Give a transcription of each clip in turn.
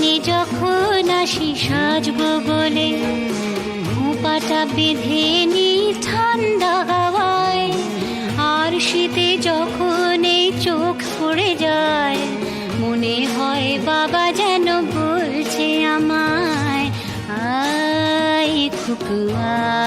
দোকানে যখন আসি সাজব বলে পাটা বেঁধে নি ঠান্ডা হাওয়ায়, আর শীতে যখন এই চোখ পড়ে যায়, মনে হয় বাবা যেন বলছে আমায়, আয় খুকুয়ায়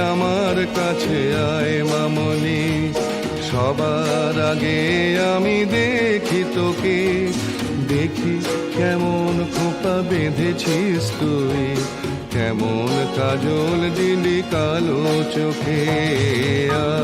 আমার কাছে, আয় মামনি। সবার আগে আমি দেখি তোকে। দেখি কেমন বেঁধেছিস তুই। কেমন কাজল দিলি কালো চোখে। আয়।